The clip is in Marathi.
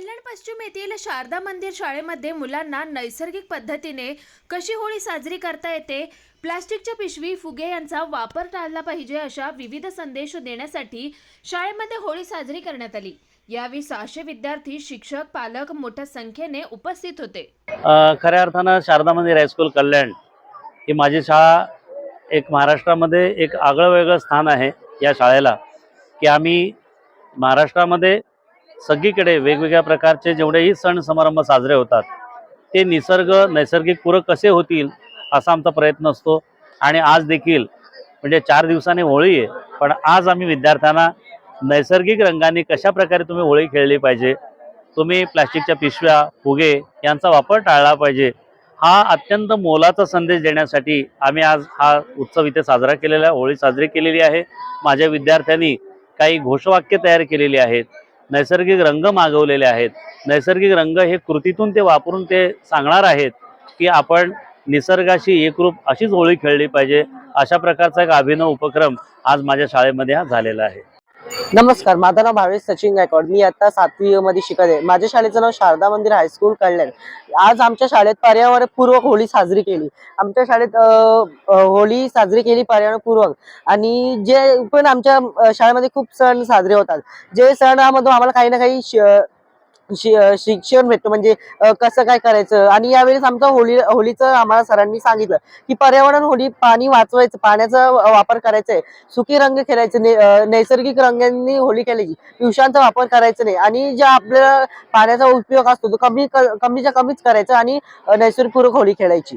कल्याण पश्चिम येथील शारदा मंदिर शाळेमध्ये मुलांना नैसर्गिक पद्धतीने कशी होळी साजरी करता येते? प्लास्टिकच्या पिशवी फुगे यांचा वापर टाळला पाहिजे अशा विविध संदेश देण्यासाठी शाळेमध्ये होळी साजरी करण्यात आली. यावेळी सहाशे विद्यार्थी शिक्षक पालक मोठ्या संख्येने उपस्थित होते. खऱ्या अर्थानं शारदा मंदिर हायस्कूल कल्याण ही माझी शाळा एक महाराष्ट्रामध्ये एक आगळं वेगळं स्थान आहे या शाळेला की आम्ही महाराष्ट्रामध्ये सगळीकडे वेगवेगळ्या प्रकारचे जेवढेही सण समारंभ साजरे होतात ते निसर्ग नैसर्गिक पूरक कसे होतील असा आमचा प्रयत्न असतो. आणि आज देखील म्हणजे चार दिवसांनी होळी आहे पण आज आम्ही विद्यार्थ्यांना नैसर्गिक रंगाने कशा प्रकारे तुम्ही होळी खेळली पाहिजे तुम्ही प्लास्टिकच्या पिशव्या फुगे यांचा वापर टाळला पाहिजे हा अत्यंत मोलाचा संदेश देण्यासाठी आम्ही आज हा उत्सव इथे साजरा केलेला आहे होळी साजरी केलेली आहे. माझ्या विद्यार्थ्यांनी काही घोषवाक्य तयार केलेली आहेत. नैसर्गिक रंग मागवलेले आहेत. नैसर्गिक रंग हे कृतीतून ते वापरून ते सांगणार आहेत की आपण निसर्गाशी एकरूप अशीच होळी खेळली पाहिजे. अशा प्रकारचा एक अभिनव उपक्रम आज माझ्या शाळेमध्ये हा झालेला आहे. नमस्कार माझं नाव भावेश सचिन गायकवाड. मी आता सातवी मध्ये शिकत आहे. माझ्या शाळेचं नाव शारदा मंदिर हायस्कूल कल्याण. आज आमच्या शाळेत पर्यावरणपूर्वक होळी साजरी केली. आमच्या शाळेत होळी साजरी केली पर्यावरणपूर्वक आणि जे पण आमच्या शाळेमध्ये खूप सण साजरे होतात. जे सणामधून आम्हाला काही ना काही श- शिक्षण भेटतो. म्हणजे कसं काय करायचं? आणि यावेळेस आमचं होळी होळीचं आम्हाला सरांनी सांगितलं की पर्यावरण होळी पाणी वाचवायचं पाण्याचा वापर करायचा आहे. सुकी रंग खेळायचे नैसर्गिक रंगांनी होळी खेळायची पिवशांचा वापर करायचा नाही. आणि ज्या आपल्या पाण्याचा उपयोग असतो तो कमी कमीच्या कमीच करायचा आणि अ, नैसर्गिकपूर्वक होळी खेळायची.